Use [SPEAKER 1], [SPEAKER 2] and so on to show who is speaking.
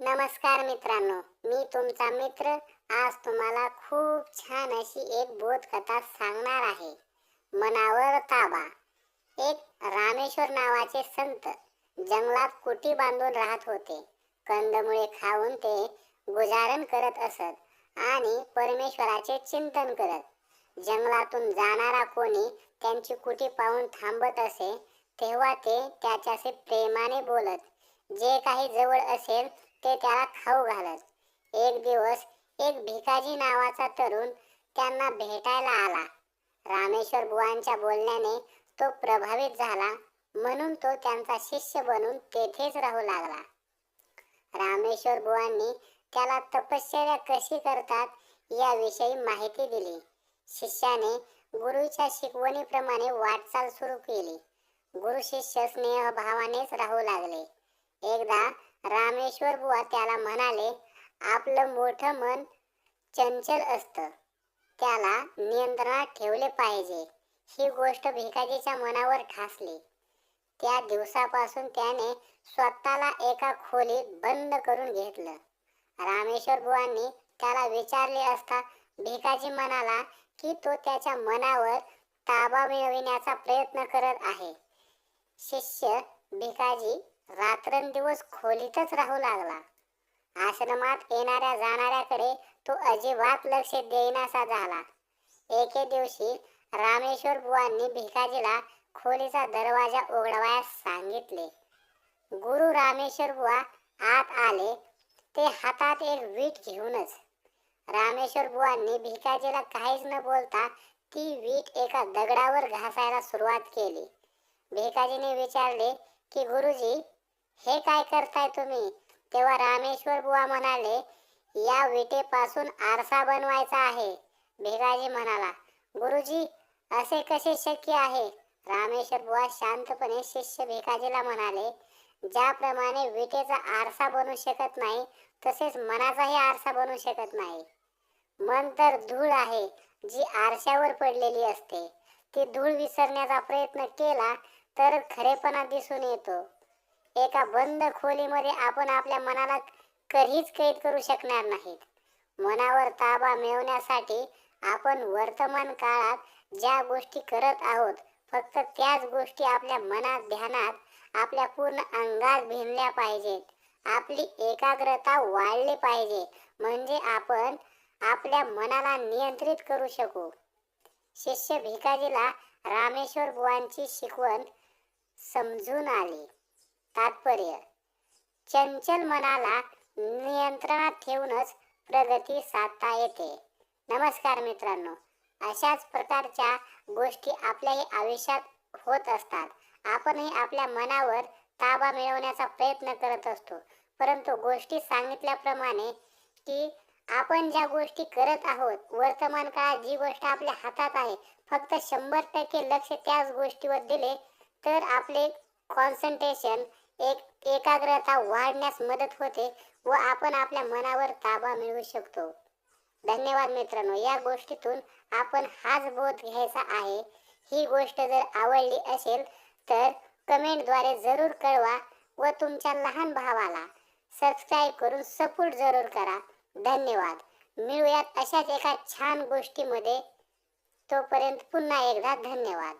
[SPEAKER 1] नमस्कार मित्रांनो मी तुमचा मित्र. आज तुम्हाला खूप छान अशी एक बोधकथा सांगणार आहे. मनावर ताबा. एक रामेश्वर नावाचे संत जंगलात कुटी बांधून राहत होते. कंदमुळे खाऊन ते गुजारण करत असत आणि परमेश्वराचे चिंतन करत. जंगलातून जाणारा कोणी त्यांची कुटी पाहून थांबत असे तेव्हा ते त्याच्याशी प्रेमाने बोलत. जे काही जवळ असेल ते त्याला खाऊ घालत. एक दिवस एक भिकाजी नावाचा तरुण त्यांना भेटायला आला. रामेश्वर बुवांच्या बोलण्याने तो प्रभावित झाला. म्हणून तो त्यांचा शिष्य बनून तेथेच राहू लागला. रामेश्वर बुवांनी त्याला तपश्चर्या कशी करतात याविषयी माहिती दिली. शिष्याने गुरुच्या शिकवणीप्रमाणे वाटचाल सुरू केली. गुरु शिष्य स्नेहभावानेच राहू लागले. एकदा रामेश्वर बुवा त्याला म्हणाले आपलं मोठं मन चंचल असतं. त्याला नियंत्रणात ठेवले पाहिजे. ही गोष्ट भिकाजीच्या मनावर ठासली. त्या दिवसापासून त्याने स्वतःला एका खोलीत बंद करून घेतलं. रामेश्वर बुवांनी त्याला विचारले असता भिकाजी म्हणाला की तो त्याच्या मनावर ताबा मिळविण्याचा प्रयत्न करत आहे. शिष्य भिकाजी रात्रंदिवस खोलीतच राहू लागला. आश्रमात येणाऱ्या जाणाऱ्याकडे तो अजिबात लक्ष देईनासा झाला. एके दिवशी रामेश्वर बुवांनी भिकाजीला खोलीचा दरवाजा उघडवायस सांगितले. गुरु रामेश्वर बुवा आत आले ते हातात एक वीट घेऊनच. रामेश्वर बुवांनी भिकाजीला काहीच न बोलता ती वीट एका दगडावर घासायला सुरुवात केली. भिकाजीने विचारले की गुरुजी हे काय करताय तुम्ही? तेव्हा रामेश्वर बुवा म्हणाले या विटेपासून आरसा बनवायचा आहे. भेगाजी म्हणाला गुरुजी असे कसे शक्य आहे? रामेश्वर बुवा शांतपणे शिष्य भिकाजीला म्हणाले ज्याप्रमाणे विटेचा आरसा बनू शकत नाही तसेच मनाचाही आरसा बनू शकत नाही. मन तर धूळ आहे जी आरशावर पडलेली असते. ती धूळ विसरण्याचा प्रयत्न केला तर खरेपणा दिसून येतो. एका बंद खोलीमध्ये आपण आपल्या मनाला कधीच कैद करू शकणार नाहीत. मनावर ताबा मिळवण्यासाठी आपण वर्तमान काळात ज्या गोष्टी करत आहोत फक्त त्याच गोष्टी आपल्या मनात ध्यानात आपल्या पूर्ण अंगात भिनल्या पाहिजेत. आपली एकाग्रता वाढली पाहिजे. म्हणजे आपण आपल्या मनाला नियंत्रित करू शकू. शिष्य भिकाजीला रामेश्वर बुवांची शिकवण समजून आली. तात्पर्य. चंचल मनाला नियंत्रणात ठेवूनच प्रगती साधता येते. नमस्कार मित्रांनो. अशाच प्रकारच्या गोष्टी आपल्याही आयुष्यात होत असतात. आपणही आपल्या मनावर ताबा मिळवण्याचा प्रयत्न करत असतो. परंतु गोष्टी सांगितल्याप्रमाणे की आपण ज्या गोष्टी करत आहोत वर्तमान काळात जी गोष्ट आपल्या हातात आहे फक्त शंभर टक्के लक्ष त्याच गोष्टीवर दिले तर आपले कॉन्सन्ट्रेशन एक एकाग्रता वाढण्यास मदत होते व आपण आपल्या मनावर ताबा मिळवू शकतो. धन्यवाद मित्रांनो. या गोष्टीतून आपण हाच बोध घ्यायचा आहे. ही गोष्ट जर आवडली असेल तर कमेंटद्वारे जरूर कळवा व तुमच्या लहान भावाला सबस्क्राईब करून सपोर्ट जरूर करा. धन्यवाद. मिळूयात अशाच एका छान गोष्टीमध्ये. तोपर्यंत पुन्हा एकदा धन्यवाद.